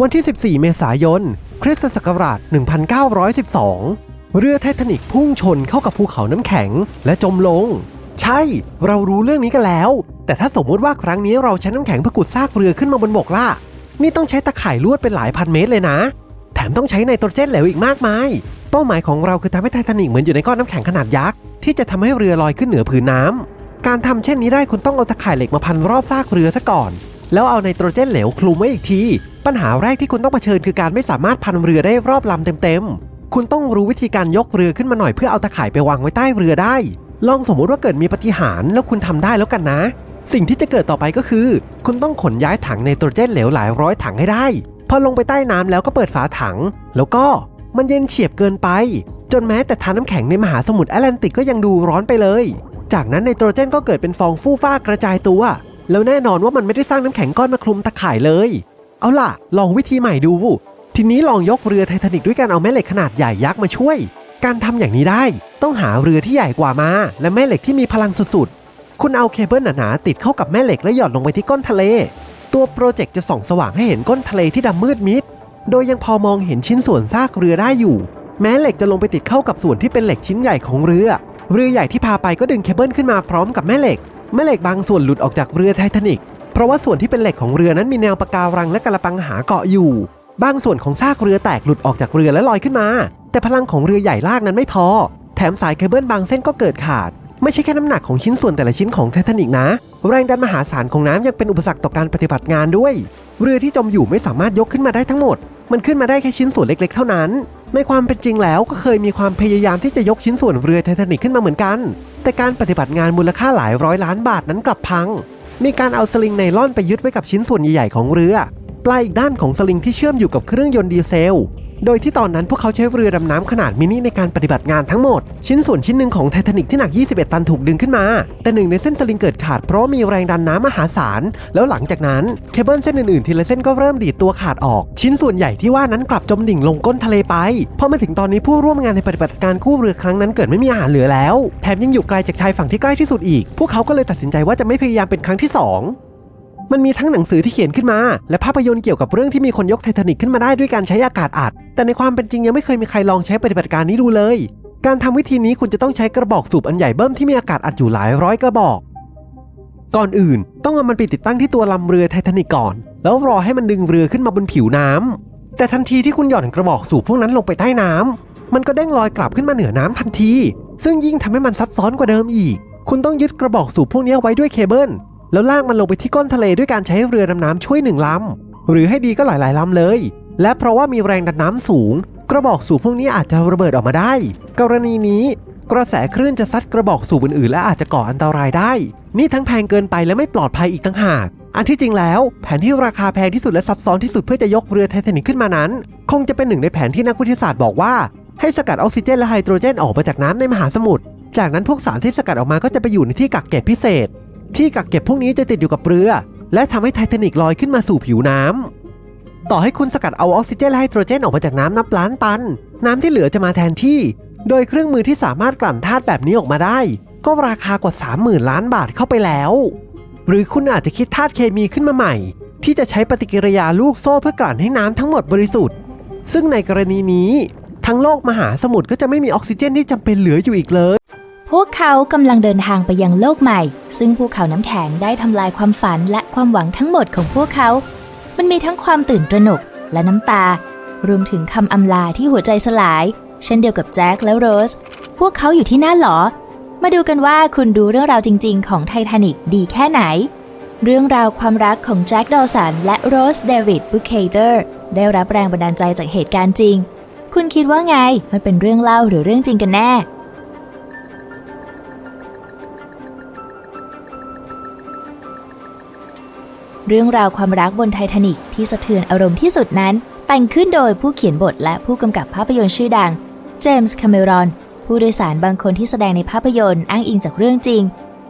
วันที่ 14 เมษายน คริสตศักราช 1912 เรือไททานิกพุ่งชนเข้ากับภูเขาน้ำแข็งและจมลง ใช่ เรารู้เรื่องนี้กันแล้ว แต่ถ้าสมมติว่าครั้งนี้เราใช้น้ำแข็งเพื่อกุดซากเรือขึ้นมาบนบกล่ะ นี่ต้องใช้ตะข่ายลวดเป็นหลายพันเมตรเลยนะ แถมต้องใช้ไนโตรเจนเหลวอีกมากมาย เป้าหมายของเราคือทำให้ไททานิกเหมือนอยู่ในก้อนน้ำแข็งขนาดยักษ์ที่จะทำให้เรือลอยขึ้นเหนือผืนน้ำการทำเช่นนี้ได้คุณต้องเอาตะข่ายเหล็กมาพันรอบซากเรือซะก่อน แล้วเอาไนโตรเจนเหลวคลุมไว้อีกที ปัญหาแรกที่คุณต้องเผชิญคือการไม่สามารถพันเรือได้รอบลำเต็มๆ คุณต้องรู้วิธีการยกเรือขึ้นมาหน่อยเพื่อเอาตะข่ายไปวางไว้ใต้เรือได้ ลองสมมุติว่าเกิดมีปฏิหารแล้วคุณทำได้แล้วกันนะ สิ่งที่จะเกิดต่อไปก็คือ คุณต้องขนย้ายถังไนโตรเจนเหลวหลายร้อยถังให้ได้ พอลงไปใต้น้ำแล้วก็เปิดฝาถัง แล้วก็มันเย็นเฉียบเกินไป จนแม้แต่ทานน้ำแข็งในมหาสมุทรแอตแลนติกก็ยังดูร้อนไปเลย จากนั้นไนโตรเจนก็เกิดเป็นฟองฟู่ฟ้ากระจายตัว แล้วแน่นอนว่ามันไม่ได้สร้างน้ำแข็งก้อนมาคลุมตะข่ายเลย เอาล่ะ ลองวิธีใหม่ดู ทีนี้ลองยกเรือไททานิกด้วยการเอาแม่เหล็กขนาดใหญ่ยักษ์มาช่วย การทำอย่างนี้ได้ ต้องหาเรือที่ใหญ่กว่ามา และแม่เหล็กที่มีพลังสุดๆ คุณเอาเคเบิลหนาๆติดเข้ากับแม่เหล็กและหย่อนลงไปที่ก้นทะเล ตัวโปรเจกต์จะส่องสว่างให้เห็นก้นทะเลที่ดำมืดมิด โดยยังพอมองเห็นชิ้นส่วนซากเรือได้อยู่ แม้เหล็กจะลงไปติดเข้ากับส่วนที่เป็นเหล็กชิ้นใหญ่ของเรือ เรือใหญ่ที่พาไปก็ดึงเคเบิลขึ้นมาพร้อมกับแม่เหล็ก แม่เหล็กบางส่วนหลุดออกจากเรือไททานิก เพราะว่าส่วนที่เป็นเหล็กของเรือนั้นมีแนวปะการังและกระปังหาเกาะอยู่ บางส่วนของซากเรือแตกหลุดออกจากเรือและลอยขึ้นมา แต่พลังของเรือใหญ่ลากนั้นไม่พอ แถมสายเคเบิลบางเส้นก็เกิดขาด ไม่ใช่แค่น้ำหนักของชิ้นส่วนแต่ละชิ้นของไททานิกนะ แรงดันมหาศาลของน้ำยังเป็นอุปสรรคต่อการปฏิบัติงานด้วย เรือที่จมอยู่ไม่สามารถยกขึ้นมาได้ทั้งหมด มันขึ้นมาได้แค่ชิ้นส่วนเล็ก ๆ เท่านั้น ในความเป็นจริงแล้วก็เคยมีความพยายามที่จะยกชิ้นส่วนเรือไททานิกขึ้นมาเหมือนกัน แต่การปฏิบัติงานมูลค่าหลายร้อยล้านบาทนั้นกลับพัง มีการเอาสลิงไนล่อนไปยึดไว้กับชิ้นส่วนใหญ่ๆของเรือ ปลายอีกด้านของสลิงที่เชื่อมอยู่กับเครื่องยนต์ดีเซล โดยที่ตอนนั้นพวกเขาใช้เรือดำน้ำขนาดมินิในการปฏิบัติงานทั้งหมด ชิ้นส่วนชิ้นหนึ่งของไททานิกที่หนัก 21 ตันถูกดึงขึ้นมา แต่หนึ่งในเส้นสลิงเกิดขาดเพราะมีแรงดันน้ำมหาศาล แล้วหลังจากนั้นเคเบิลเส้นอื่นๆทีละเส้นก็เริ่มดีดตัวขาดออก ชิ้นส่วนใหญ่ที่ว่านั้นกลับจมดิ่งลงก้นทะเลไปพอมาถึงตอนนี้ผู้ร่วมงานในปฏิบัติการกู้เรือครั้งนั้นเกิดไม่มีอาหารเหลือแล้ว แถมยังอยู่ไกลจากชายฝั่งที่ใกล้ที่สุดอีก พวกเขาก็เลยตัดสินใจว่าจะไม่พยายามเป็นครั้งที่สอง มันมีทั้งหนังสือที่เขียนขึ้นมา และภาพยนตร์เกี่ยวกับเรื่องที่มีคนยกไททานิกขึ้นมาได้ด้วยการใช้อากาศอัด แต่ในความเป็นจริงยังไม่เคยมีใครลองใช้ปฏิบัติการนี้ดูเลย การทำวิธีนี้คุณจะต้องใช้กระบอกสูบอันใหญ่เบิ้มที่มีอากาศอัดอยู่หลายร้อยกระบอก ก่อนอื่น ต้องเอามันไปติดตั้งที่ตัวลำเรือไททานิกก่อน แล้วรอให้มันดึงเรือขึ้นมาบนผิวน้ำแต่ทันทีที่คุณหย่อนกระบอกสูบพวกนั้นลงไปใต้น้ำมันก็เด้งลอยกลับขึ้นมาเหนือน้ำทันที ซึ่งยิ่งทำให้มันซับซ้อนกว่าเดิมอีก คุณต้องยึดกระบอกสูบพวกนี้ไว้ด้วยเคเบิล แล้วลากมันลงไปที่ก้นทะเลด้วยการใช้เรือดำน้ำช่วยหนึ่งลำ หรือให้ดีก็หลายๆลำเลย และเพราะว่ามีแรงดันน้ำสูง กระบอกสูบพวกนี้อาจจะระเบิดออกมาได้ กรณีนี้กระแสคลื่นจะซัดกระบอกสูบอื่นๆ และอาจจะก่ออันตรายได้ นี่ทั้งแพงเกินไปและไม่ปลอดภัยอีกต่างหาก อันที่จริงแล้ว แผนที่ราคาแพงที่สุดและซับซ้อนที่สุดเพื่อจะยกเรือไททานิกขึ้นมานั้น คงจะเป็นหนึ่งในแผนที่นักวิทยาศาสตร์บอกว่าให้สกัดออกซิเจนและไฮโดรเจนออกมาจากน้ำในมหาสมุทร จากนั้นพวกสารที่สกัดออกมาก็จะไปอยู่ในที่กักเก็บพิเศษ ที่กักเก็บพวกนี้จะติดอยู่กับเรือ และทำให้ไททานิกลอยขึ้นมาสู่ผิวน้ำต่อให้คุณสกัดเอาออกซิเจนและไฮโดรเจนออกมาจากน้ำนับล้านตัน น้ำที่เหลือจะมาแทนที่ โดยเครื่องมือที่สามารถกลั่นธาตุแบบนี้ออกมาได้ ก็ราคากว่า 30,000 ล้านบาทเข้าไปแล้ว หรือคุณอาจจะคิดธาตุเคมีขึ้นมาใหม่ ที่จะใช้ปฏิกิริยาลูกโซ่เพื่อกลั่นให้น้ำทั้งหมดบริสุทธิ์ ซึ่งในกรณีนี้ ทั้งโลกมหาสมุทรก็จะไม่มีออกซิเจนที่จำเป็นเหลืออยู่อีกเลย พวกเขากำลังเดินทางไปยังโลกใหม่ ซึ่งภูเขาน้ำแข็งได้ทำลายความฝันและความหวังทั้งหมดของพวกเขา มันมีทั้งความตื่นตระหนกและน้ำตา รวมถึงคำอำลาที่หัวใจสลาย เช่นเดียวกับแจ็คและโรส พวกเขาอยู่ที่นั่นหรอมาดูกันว่าคุณดูเรื่องราวจริง ๆ ของไททานิกดีแค่ไหน เรื่องราวความรักของแจ็คดอสันและโรสเดวิดบุคเคเตอร์ได้รับแรงบันดาลใจจากเหตุการณ์จริง คุณคิดว่าไง มันเป็นเรื่องเล่าหรือเรื่องจริงกันแน่ เรื่องราวความรักบนไททานิกที่สะเทือนอารมณ์ที่สุดนั้น แต่งขึ้นโดยผู้เขียนบทและผู้กำกับภาพยนตร์ชื่อดัง เจมส์คาเมรอน ผู้โดยสารบางคนที่แสดงในภาพยนตร์อ้างอิงจากเรื่องจริง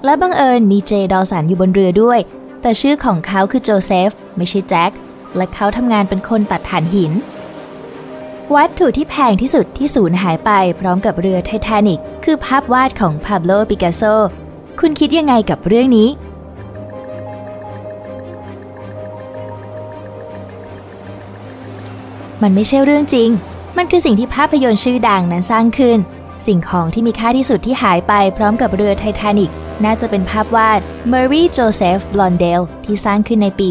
และบังเอิญมีเจดอสันอยู่บนเรือด้วย แต่ชื่อของเขาคือโจเซฟไม่ใช่แจ็ค และเขาทำงานเป็นคนตัดถ่านหิน วัตถุที่แพงที่สุดที่สูญหายไปพร้อมกับเรือไททานิกคือภาพวาดของพาโบโลปิกัสโซคุณคิดยังไงกับเรื่องนี้ มันไม่ใช่เรื่องจริง มันคือสิ่งที่ภาพยนตร์ชื่อดังนั้นสร้างขึ้น สิ่งของที่มีค่าที่สุดที่หายไปพร้อมกับเรือไททานิกน่าจะเป็นภาพวาด Murray Joseph Blondell ที่สร้างขึ้นในปี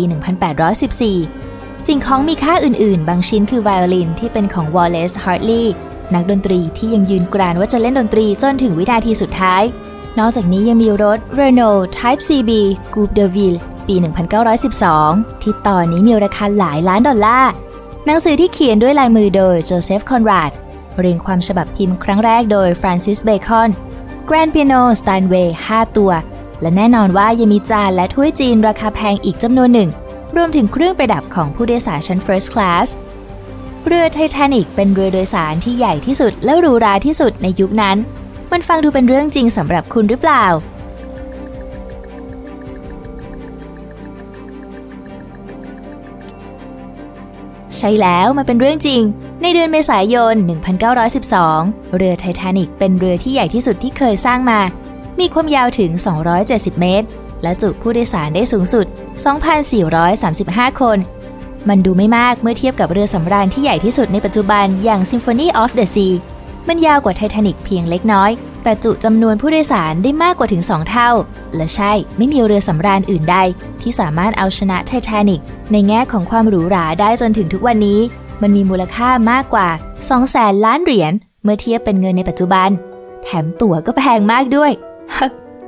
1814 สิ่งของมีค่าอื่นๆ บางชิ้นคือไวโอลินที่เป็นของ Wallace Hartley นักดนตรีที่ยังยืนกรานว่าจะเล่นดนตรีจนถึงวินาทีสุดท้าย นอกจากนี้ยังมีรถ Renault Type CB Coupe de Ville ปี 1912 ที่ตอนนี้มีราคาหลายล้านดอลลาร์ หนังสือที่เขียนด้วยลายมือโดยโจเซฟคอนราด เรียงความฉบับพิมพ์ครั้งแรกโดยฟรานซิสเบคอน แกรนเปียโนส t ตนเวย์5ตัว และแน่นอนว่ายังมีจานและถ้วยจีนราคาแพงอีกจำนวนหนึ่ง รวมถึงเครื่องประดับของผู้โดยสารชั้น First Class เรือไททานิกเป็นเรือโดยสารที่ใหญ่ที่สุดและหรูหราที่สุดในยุคนั้น มันฟังดูเป็นเรื่องจริงสำหรับคุณหรือเปล่า ช่แล้วมันเป็นเรื่องจริง ในเดือนเมษายน 1912 เรือไททานิกเป็นเรือที่ใหญ่ที่สุดที่เคยสร้างมา มีความยาวถึง 270 เมตร และจุผู้โดยสารได้สูงสุด 2,435 คน มันดูไม่มากเมื่อเทียบกับเรือสำราญที่ใหญ่ที่สุดในปัจจุบันอย่าง Symphony of the Sea มันยาวกว่าไททานิกเพียงเล็กน้อย แต่จุจำนวนผู้โดยสารได้มากกว่าถึง 2 เท่า และใช่ไม่มีเรือสำราญอื่นใด ที่สามารถเอาชนะไททานิกในแง่ของความหรูหราได้จนถึงทุกวันนี้ มันมีมูลค่ามากกว่า2แสนล้านเหรียญเมื่อเทียบเป็นเงินในปัจจุบัน แถมตั๋วก็แพงมากด้วย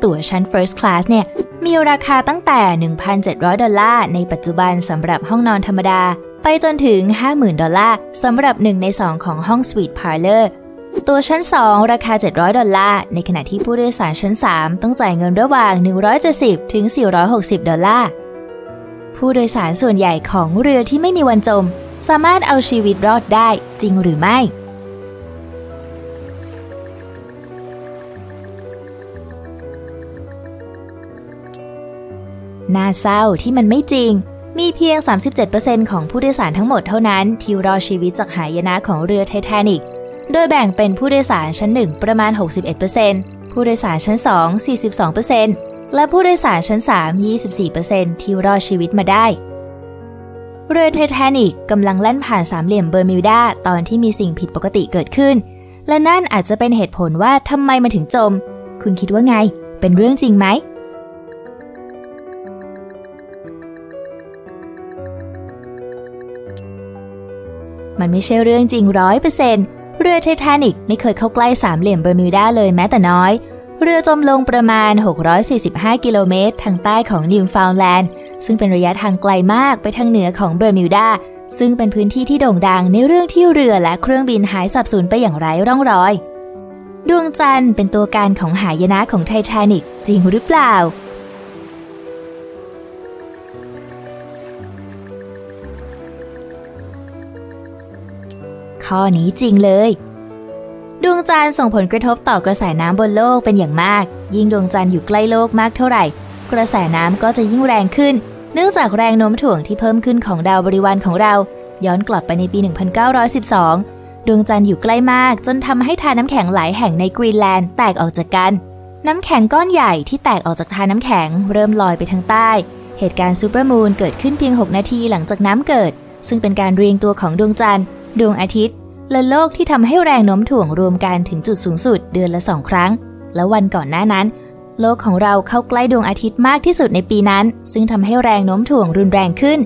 ตั๋วชั้น First Class เนี่ย มีราคาตั้งแต่ 1,700 ดอลลาร์ในปัจจุบันสำหรับห้องนอนธรรมดา ไปจนถึง 50,000 ดอลลาร์สำหรับ 1 ใน 2 ของห้อง Suite Parlor ตัวชั้น 2 ราคา 700 ดอลลาร์ ในขณะที่ผู้โดยสารชั้น 3 ต้องจ่ายเงินระหว่าง 170 ถึง 460 ดอลลาร์ ผู้โดยสารส่วนใหญ่ของเรือที่ไม่มีวันจม สามารถเอาชีวิตรอดได้จริงหรือไม่ น่าเศร้าที่มันไม่จริง มีเพียง 37%ของผู้โดยสารทั้งหมดเท่านั้นที่รอดชีวิตจากหายนะของเรือไททานิก โดยแบ่งเป็นผู้โดยสารชั้น 1 ประมาณ 61%ผู้โดยสารชั้น 2 42%และผู้โดยสารชั้น 3 24%ที่รอดชีวิตมาได้ เรือไททานิกกำลังแล่นผ่านสามเหลี่ยมเบอร์มิวดาตอนที่มีสิ่งผิดปกติเกิดขึ้น และนั่นอาจจะเป็นเหตุผลว่าทำไมมันถึงจม คุณคิดว่าไง เป็นเรื่องจริงไหมมันไม่ใช่เรื่องจริงร้อยเปอร์เซ็นต์ เรือไททานิกไม่เคยเข้าใกล้สามเหลี่ยมเบอร์มิวดาเลยแม้แต่น้อย เรือจมลงประมาณ 645 กิโลเมตร ทางใต้ของนิวฟาวแลนด์ ซึ่งเป็นระยะทางไกลมากไปทางเหนือของเบอร์มิวดา ซึ่งเป็นพื้นที่ที่โด่งดังในเรื่องที่เรือและเครื่องบินหายสับสูญไปอย่างไร้ร่องรอย ดวงจันทร์เป็นตัวการของหายนะของไททานิกจริงหรือเปล่า ข้อนี้จริงเลย ดวงจันทร์ส่งผลกระทบต่อกระแสน้ำบนโลกเป็นอย่างมาก ยิ่งดวงจันทร์อยู่ใกล้โลกมากเท่าไหร่ กระแสน้ำก็จะยิ่งแรงขึ้น เนื่องจากแรงโน้มถ่วงที่เพิ่มขึ้นของดาวบริวารของเรา ย้อนกลับไปในปี 1912 ดวงจันทร์อยู่ใกล้มาก จนทำให้ทานน้ำแข็งหลายแห่งในกรีนแลนด์แตกออกจากกัน น้ำแข็งก้อนใหญ่ที่แตกออกจากทานน้ำแข็ง เริ่มลอยไปทางใต้ เหตุการณ์ซูเปอร์มูนเกิดขึ้นเพียง 6 นาทีหลังจากน้ำเกิดซึ่งเป็นการเรียงตัวของดวงจันทร์ ดวงอาทิตย์ และโลกที่ทำให้แรงโน้มถ่วงรวมกันถึงจุดสูงสุดเดือนละสองครั้ง และวันก่อนหน้านั้น โลกของเราเข้าใกล้ดวงอาทิตย์มากที่สุดในปีนั้น ซึ่งทำให้แรงโน้มถ่วงรุนแรงขึ้น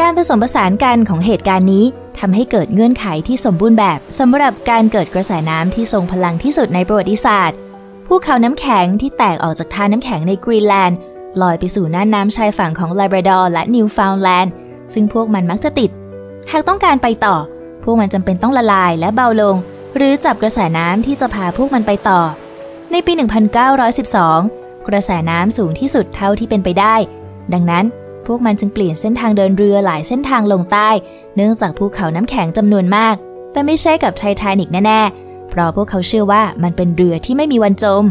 การผสมผสานกันของเหตุการณ์นี้ทำให้เกิดเงื่อนไขที่สมบูรณ์แบบสำหรับการเกิดกระแสน้ำที่ทรงพลังที่สุดในประวัติศาสตร์ภูเขาน้ำแข็งที่แตกออกจากท่าน้ำแข็งในกรีนแลนด์ลอยไปสู่น่านน้ำชายฝั่งของลาบราดอร์และนิวฟาวน์แลนด์ซึ่งพวกมันมักจะติด หากต้องการไปต่อ พวกมันจำเป็นต้องละลายและเบาลง หรือจับกระแสน้ำที่จะพาพวกมันไปต่อ ในปี 1912 กระแสน้ำสูงที่สุดเท่าที่เป็นไปได้ ดังนั้นพวกมันจึงเปลี่ยนเส้นทางเดินเรือหลายเส้นทางลงใต้ เนื่องจากภูเขาน้ำแข็งจำนวนมาก แต่ไม่ใช่กับไททานิกแน่ๆ เพราะพวกเขาเชื่อว่ามันเป็นเรือที่ไม่มีวันจม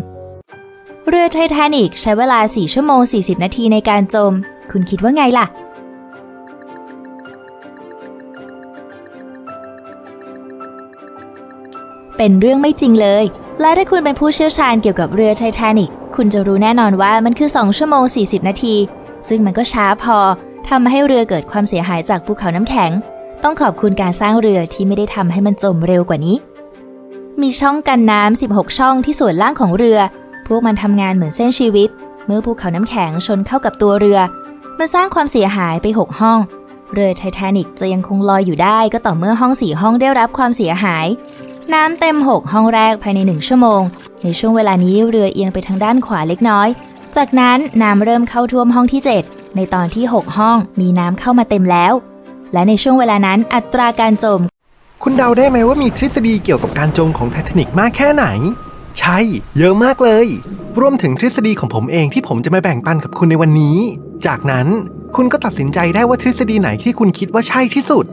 เรือไททานิกใช้เวลา 4 ชั่วโมง 40 นาทีในการจม คุณคิดว่าไงล่ะ เป็นเรื่องไม่จริงเลย และถ้าคุณเป็นผู้เชี่ยวชาญเกี่ยวกับเรือไททานิกคุณจะรู้แน่นอนว่ามันคือ 2 ชั่วโมง 40 นาที ซึ่งมันก็ช้าพอทำให้เรือเกิดความเสียหายจากภูเขาน้ำแข็ง ต้องขอบคุณการสร้างเรือที่ไม่ได้ทำให้มันจมเร็วกว่านี้ มีช่องกันน้ำ 16 ช่องที่ส่วนล่างของเรือ พวกมันทำงานเหมือนเส้นชีวิต เมื่อภูเขาน้ำแข็งชนเข้ากับตัวเรือ มันสร้างความเสียหายไป 6 ห้อง เรือไททานิกจะยังคงลอยอยู่ได้ก็ต่อเมื่อห้องสี่ห้องได้รับความเสียหาย น้ำเต็ม 6 ห้องแรกภายใน 1 ชั่วโมง ในช่วงเวลานี้เรือเอียงไปทางด้านขวาเล็กน้อย จากนั้นน้ำเริ่มเข้าท่วมห้องที่ 7 ในตอนที่ 6 ห้องมีน้ำเข้ามาเต็มแล้ว และในช่วงเวลานั้นอัตราการจม คุณเดาได้ไหมว่ามีทฤษฎีเกี่ยวกับการจมของไททานิกมากแค่ไหน ใช่ เยอะมากเลย รวมถึงทฤษฎีของผมเองที่ผมจะมาแบ่งปันกับคุณในวันนี้ จากนั้นคุณก็ตัดสินใจได้ว่าทฤษฎีไหนที่คุณคิดว่าใช่ที่สุด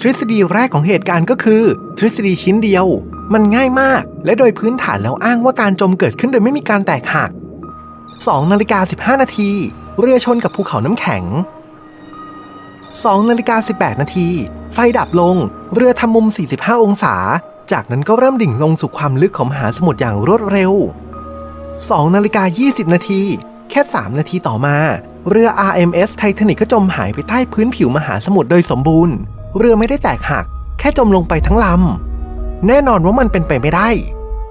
ทฤษฎีแรกของเหตุการณ์ก็คือ ทฤษฎีชิ้นเดียว มันง่ายมาก และโดยพื้นฐานแล้วอ้างว่าการจมเกิดขึ้นโดยไม่มีการแตกหัก2นาฬิกา15 นาที เรือชนกับภูเขาน้ำแข็ง2นาฬิกา18 นาที ไฟดับลง เรือทำมุม 45 องศา จากนั้นก็เริ่มดิ่งลงสู่ความลึกของมหาสมุทรอย่างรวดเร็ว2นาฬิกา20 นาที แค่ 3 นาทีต่อมา เรือ RMS ไททานิกก็จมหายไปใต้พื้นผิวมหาสมุทรโดยสมบูรณ์ เรือไม่ได้แตกหัก แค่จมลงไปทั้งลำ แน่นอนว่ามันเป็นไปไม่ได้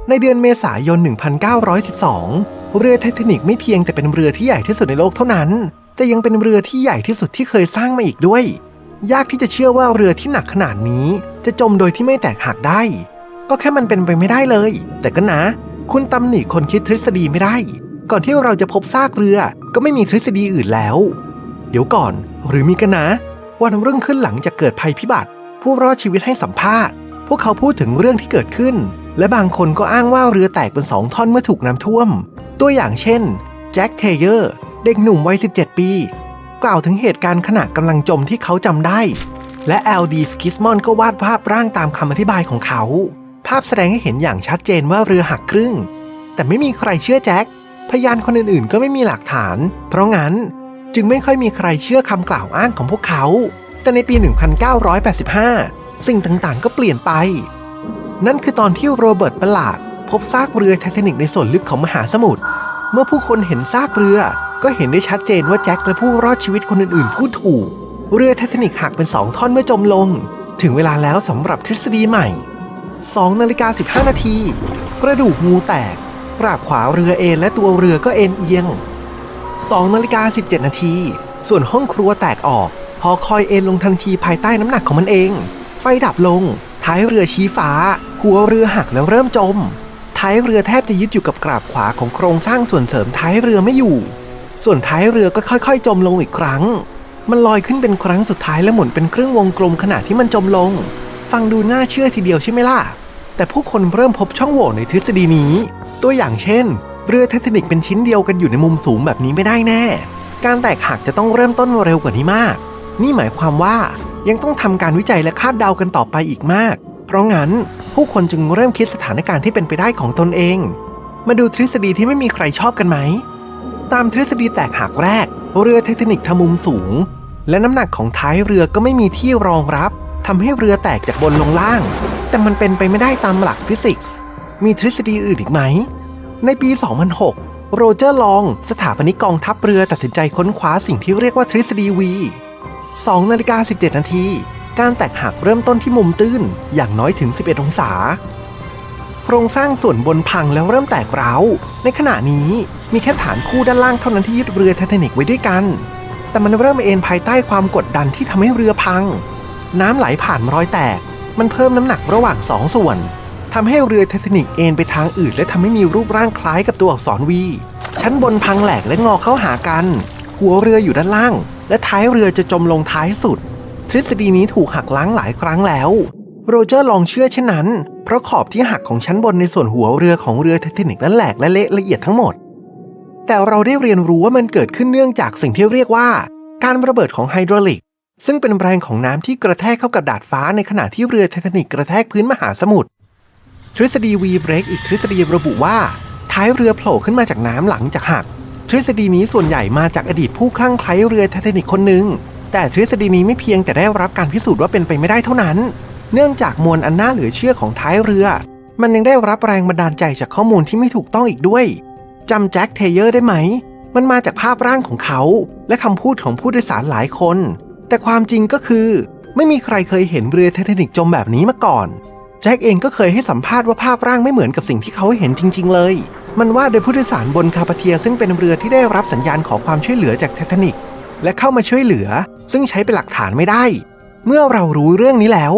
ในเดือนเมษายน 1912 เรือไททานิกไม่เพียงแต่เป็นเรือที่ใหญ่ที่สุดในโลกเท่านั้น แต่ยังเป็นเรือที่ใหญ่ที่สุดที่เคยสร้างมาอีกด้วย ยากที่จะเชื่อว่าเรือที่หนักขนาดนี้ จะจมโดยที่ไม่แตกหักได้ ก็แค่มันเป็นไปไม่ได้เลย แต่ก็นะ คุณตำหนิคนคิดทฤษฎีไม่ได้ ก่อนที่เราจะพบซากเรือก็ไม่มีทฤษฎีอื่นแล้ว เดี๋ยวก่อน หรือมีกันนะ วันรุ่งขึ้นหลังจากเกิดภัยพิบัติ ผู้รอดชีวิตให้สัมภาษณ์ พวกเขาพูดถึงเรื่องที่เกิดขึ้น และบางคนก็อ้างว่าเรือแตกเป็นสองท่อนเมื่อถูกน้ำท่วม ตัวอย่างเช่นแจ็คเทเยอร์เด็กหนุ่มวัย 17 ปี กล่าวถึงเหตุการณ์ขณะกำลังจมที่เขาจำได้ และ LD s k i s m o n ก็วาดภาพร่างตามคำอธิบายของเขา ภาพแสดงให้เห็นอย่างชัดเจนว่าเรือหักครึ่ง แต่ไม่มีใครเชื่อแจ็คพยานคนอื่นๆ ก็ไม่มีหลักฐาน เพราะงั้น จึงไม่ค่อยมีใครเชื่อคำกล่าวอ้างของพวกเขา แต่ในปี 1985 สิ่งต่างๆ ก็เปลี่ยนไป นั่นคือตอนที่โรเบิร์ตประหลาด พบซากเรือไททานิกในส่วนลึกของมหาสมุทร เมื่อผู้คนเห็นซากเรือ ก็เห็นได้ชัดเจนว่าแจ็คและผู้รอดชีวิตคนอื่นๆพูดถูก เรือไททานิกหักเป็นสองท่อนเมื่อจมลง ถึงเวลาแล้วสำหรับทฤษฎีใหม่2นาฬิกา15 นาที กระดูกงูแตกกราบขวาเรือเอ็นและตัวเรือก็เอ็นเอียง 2นาฬิกา17 นาที ส่วนห้องครัวแตกออก พอคอยเอ็นลงทันทีภายใต้น้ำหนักของมันเอง ไฟดับลง ท้ายเรือชี้ฟ้า หัวเรือหักแล้วเริ่มจม ท้ายเรือแทบจะยึดอยู่กับกราบขวาของโครงสร้างส่วนเสริมท้ายเรือไม่อยู่ ส่วนท้ายเรือก็ค่อยๆ จมลงอีกครั้ง มันลอยขึ้นเป็นครั้งสุดท้ายและหมุนเป็นครึ่งวงกลมขณะที่มันจมลง ฟังดูน่าเชื่อทีเดียวใช่ไหมล่ะแต่ผู้คนเริ่มพบช่องโหว่ในทฤษฎีนี้ ตัวอย่างเช่น เรือไททานิกเป็นชิ้นเดียวกันอยู่ในมุมสูงแบบนี้ไม่ได้แน่ การแตกหักจะต้องเริ่มต้นเร็วกว่านี้มาก นี่หมายความว่ายังต้องทำการวิจัยและคาดเดากันต่อไปอีกมาก เพราะงั้นผู้คนจึงเริ่มคิดสถานการณ์ที่เป็นไปได้ของตนเอง มาดูทฤษฎีที่ไม่มีใครชอบกันไหม ตามทฤษฎีแตกหักแรก เรือไททานิกทำมุมสูง และน้ำหนักของท้ายเรือก็ไม่มีที่รองรับทำให้เรือแตกจากบนลงล่าง แต่มันเป็นไปไม่ได้ตามหลักฟิสิกส์ มีทฤษฎีอื่นอีกไหม ในปี 2006 โรเจอร์ลอง สถาปนิกกองทัพเรือตัดสินใจค้นคว้าสิ่งที่เรียกว่าทฤษฎี V 2นาฬิกา17 นาที การแตกหักเริ่มต้นที่มุมตื้นอย่างน้อยถึง 11 องศา โครงสร้างส่วนบนพังแล้วเริ่มแตกร้าว ในขณะนี้มีแค่ฐานคู่ด้านล่างเท่านั้นที่ยึดเรือไททานิกไว้ด้วยกัน แต่มันเริ่มเอ็นภายใต้ความกดดันที่ทำให้เรือพัง น้ำไหลผ่านรอยแตก มันเพิ่มน้ำหนักระหว่างสองส่วน ทำให้เรือไททานิกเอ็นไปทางอื่น และทำให้มีรูปร่างคล้ายกับตัวอักษรวี ชั้นบนพังแหลกและงอเข้าหากัน หัวเรืออยู่ด้านล่าง และท้ายเรือจะจมลงท้ายสุด ทฤษฎีนี้ถูกหักล้างหลายครั้งแล้ว โรเจอร์ลองเชื่อเช่นนั้น เพราะขอบที่หักของชั้นบนในส่วนหัวเรือของเรือไททานิกนั้นแหลกและเละละเอียดทั้งหมด แต่เราได้เรียนรู้ว่ามันเกิดขึ้นเนื่องจากสิ่งที่เรียกว่า การระเบิดของไฮดรอลิกซึ่งเป็นแรงของน้ำที่กระแทกเข้ากับดาดฟ้าในขณะที่เรือไททานิกกระแทกพื้นมหาสมุทร ทฤษฎี V break อีกทฤษฎีระบุว่า ท้ายเรือโผล่ขึ้นมาจากน้ำหลังจากหัก ทฤษฎีนี้ส่วนใหญ่มาจากอดีตผู้คลั่งไคล้เรือไททานิกคนหนึ่งแต่ทฤษฎีนี้ไม่เพียงแต่ได้รับการพิสูจน์ว่าเป็นไปไม่ได้เท่านั้น เนื่องจากมวลอันน่าเหลือเชื่อของท้ายเรือ มันยังได้รับแรงบันดาลใจจากข้อมูลที่ไม่ถูกต้องอีกด้วยจำแจ็คเทเยอร์ได้ไหม มันมาจากภาพร่างของเขา และคำพูดของผู้โดยสารหลายคน แต่ความจริงก็คือ ไม่มีใครเคยเห็นเรือไททานิกจมแบบนี้มาก่อน จ็คเองก็เคยให้สัมภาษณ์ว่าภาพร่างไม่เหมือนกับสิ่งที่เขาเห็นจริง ๆ เลย มันว่าโดยผู้โดยสารบนคาปาเทียซึ่งเป็นเรือที่ได้รับสัญญาณขอความช่วยเหลือจากไททานิกและเข้ามาช่วยเหลือ ซึ่งใช้เป็นหลักฐานไม่ได้ เมื่อเรารู้เรื่องนี้แล้ว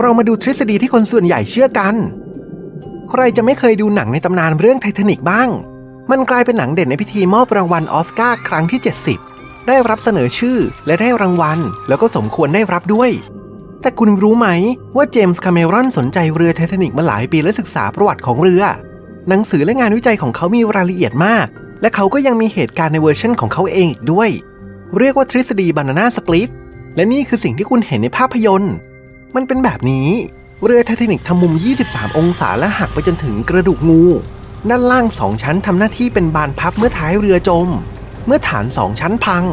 เรามาดูทฤษฎีที่คนส่วนใหญ่เชื่อกัน ใครจะไม่เคยดูหนังในตำนานเรื่องไททานิกบ้าง มันกลายเป็นหนังเด่นในพิธีมอบรางวัลออสการ์ครั้งที่ 70 ได้รับเสนอชื่อและได้รางวัล แล้วก็สมควรได้รับด้วย แต่คุณรู้ไหมว่าเจมส์คาเมรอนสนใจเรือไททานิกมาหลายปีและศึกษาประวัติของเรือ หนังสือและงานวิจัยของเขามีรายละเอียดมาก และเขาก็ยังมีเหตุการณ์ในเวอร์ชันของเขาเองอีกด้วย เรียกว่าทฤษฎีบานาน่าสปลิตและนี่คือสิ่งที่คุณเห็นในภาพยนตร์ มันเป็นแบบนี้ เรือไททานิกทำมุม 23 องศาและหักไปจนถึงกระดูกงู ด้านล่างสองชั้นทำหน้าที่เป็นบานพับเมื่อท้ายเรือจม เมื่อฐานสองชั้นพัง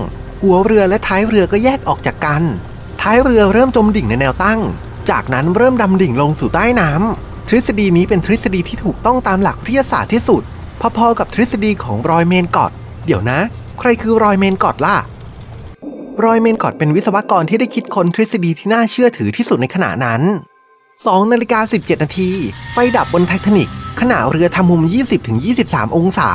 หัวเรือและท้ายเรือก็แยกออกจากกัน ท้ายเรือเริ่มจมดิ่งในแนวตั้ง จากนั้นเริ่มดำดิ่งลงสู่ใต้น้ำ ทฤษฎีนี้เป็นทฤษฎีที่ถูกต้องตามหลักวิทยาศาสตร์ที่สุด พอๆกับทฤษฎีของรอยเมนกอด เดี๋ยวนะ ใครคือรอยเมนกอดล่ะ รอยเมนกอดเป็นวิศวกรที่ได้คิดค้นทฤษฎีที่น่าเชื่อถือที่สุดในขณะนั้น2นาฬิกา17 นาที ไฟดับบนไททานิกขณะเรือทำมุม 20-23 องศา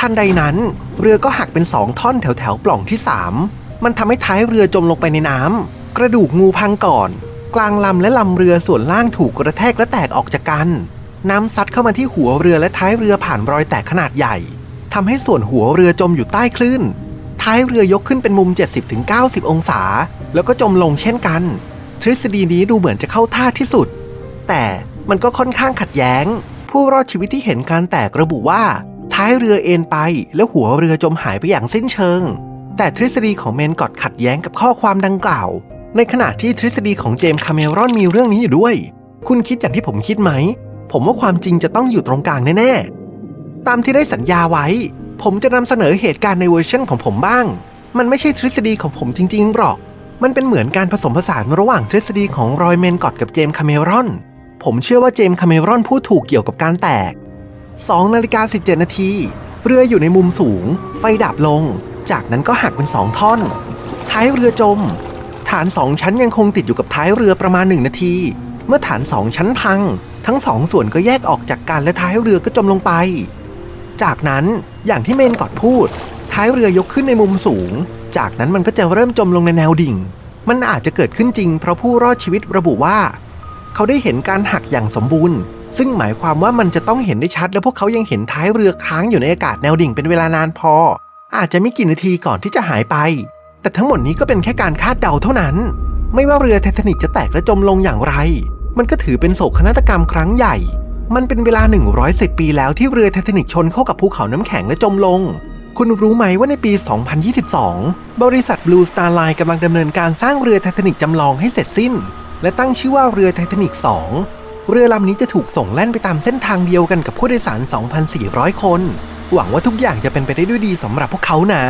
ทันใดนั้น เรือก็หักเป็น 2 ท่อนแถวแถวๆปล่องที่ 3 มันทำให้ท้ายเรือจมลงไปในน้ำ กระดูกงูพังก่อน กลางลำและลำเรือส่วนล่างถูกกระแทกและแตกออกจากกัน น้ำซัดเข้ามาที่หัวเรือและท้ายเรือผ่านรอยแตกขนาดใหญ่ทำให้ส่วนหัวเรือจมอยู่ใต้คลื่น ท้ายเรือยกขึ้นเป็นมุม 70-90 องศา แล้วก็จมลงเช่นกัน ทฤษฎีนี้ดูเหมือนจะเข้าท่าที่สุด แต่มันก็ค่อนข้างขัดแย้ง ผู้รอดชีวิตที่เห็นการแตกระบุว่า ท้ายเรือเอ็นไป แล้วหัวเรือจมหายไปอย่างสิ้นเชิง แต่ทฤษฎีของเมนกอดขัดแย้งกับข้อความดังกล่าว ในขณะที่ทฤษฎีของเจมส์คาเมรอนมีเรื่องนี้อยู่ด้วย คุณคิดอย่างที่ผมคิดไหม ผมว่าความจริงจะต้องอยู่ตรงกลางแน่ๆ ตามที่ได้สัญญาไว้ ผมจะนำเสนอเหตุการณ์ในเวอร์ชันของผมบ้าง มันไม่ใช่ทฤษฎีของผมจริงๆหรอก มันเป็นเหมือนการผสมผสานระหว่างทฤษฎีของรอยเมนกอดกับเจมส์คาเมรอน ผมเชื่อว่าเจมส์คาเมรอนพูดถูกเกี่ยวกับการแตก2นาฬิกา17นาทีเรืออยู่ในมุมสูง ไฟดับลง จากนั้นก็หักเป็น2ท่อน ท้ายเรือจม ฐาน2ชั้นยังคงติดอยู่กับท้ายเรือประมาณ1นาที เมื่อฐาน2ชั้นพัง ทั้งสองส่วนก็แยกออกจากกันและท้ายเรือก็จมลงไป จากนั้นอย่างที่เมนกอดพูด ท้ายเรือยกขึ้นในมุมสูง จากนั้นมันก็จะเริ่มจมลงในแนวดิ่ง มันอาจจะเกิดขึ้นจริงเพราะผู้รอดชีวิตระบุว่า เขาได้เห็นการหักอย่างสมบูรณ์ ซึ่งหมายความว่ามันจะต้องเห็นได้ชัด และพวกเขายังเห็นท้ายเรือค้างอยู่ในอากาศแนวดิ่งเป็นเวลานานพอ อาจจะไม่กี่นาทีก่อนที่จะหายไป แต่ทั้งหมดนี้ก็เป็นแค่การคาดเดาเท่านั้น ไม่ว่าเรือไททานิกจะแตกและจมลงอย่างไร มันก็ถือเป็นโศกนาฏกรรมครั้งใหญ่ มันเป็นเวลา 110 ปีแล้วที่เรือไททานิกชนเข้ากับภูเขาน้ำแข็งและจมลง คุณรู้ไหมว่าในปี 2022 บริษัท Blue Star Line กำลังดำเนินการสร้างเรือไททานิกจำลองให้เสร็จสิ้น และตั้งชื่อว่าเรือไททานิก 2 เรือลำนี้จะถูกส่งแล่นไปตามเส้นทางเดียวกันกับผู้โดยสาร 2,400 คน หวังว่าทุกอย่างจะเป็นไปได้ด้วยดีสำหรับพวกเขานะ